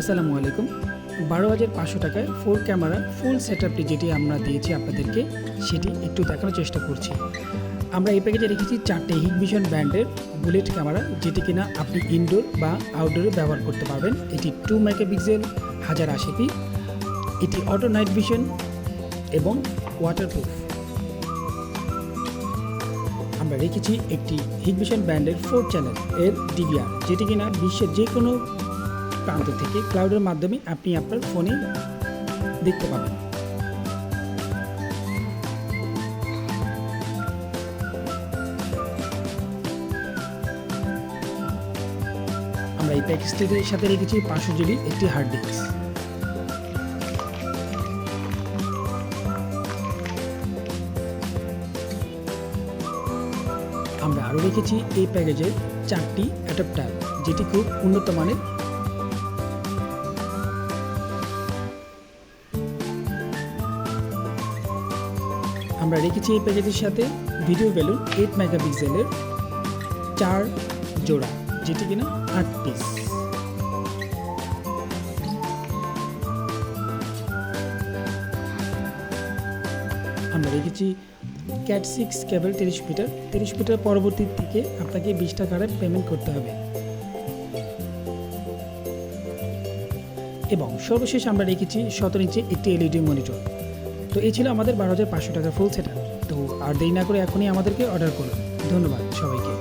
আসসালামু আলাইকুম। বারো হাজার পাঁচশো টাকায় ফোর ক্যামেরা ফুল সেট আপটি যেটি আমরা দিয়েছি আপনাদেরকে, সেটি একটু দেখানোর চেষ্টা করছি। আমরা এই প্যাকেজে রেখেছি চারটে হিগভিশন ব্র্যান্ডের বুলেট ক্যামেরা যেটি কিনা আপনি ইনডোর বা আউটডোরে ব্যবহার করতে পারবেন। এটি টু মেগাপিক্সেল হাজার আশি পি এটি অটো নাইট ভিশন এবং ওয়াটারপ্রুফ আমরা রেখেছি একটি হিগভিশন ব্র্যান্ডের ফোর চ্যানেল এর ডিভিআর যেটি কিনা বিশ্বের যে কোনো প্রান্ত থেকে ক্লাউডের মাধ্যমে আপনি আপনার ফোনে দেখতে পাবেন। আমরা এই প্যাকেজটির সাথে রেখেছি পাঁচশো জিবি একটি হার্ড ডিস্ক আমরা আরও রেখেছি এই প্যাকেজের চারটি অ্যাডাপ্টার যেটি খুব উন্নত মানের আমরা রেখেছি এই প্যাকেজের সাথে ভিডিও বেলুন এইট মেগাপিক্সেলের চার জোড়া, যেটি কিনা আট পিস আমরা রেখেছি ক্যাট সিক্স কেবল তিরিশ মিটার তিরিশ মিটার পরবর্তী থেকে আপনাকে বিশ টাকার পেমেন্ট করতে হবে। এবং সর্বশেষ আমরা রেখেছি সতেরো ইঞ্চি একটি এলইডি মনিটর তো এই ছিল আমাদের বারো হাজার পাঁচশো টাকার ফুল সেট তো আর দেরি না করে এখনই আমাদেরকে অর্ডার করুন। ধন্যবাদ সবাইকে।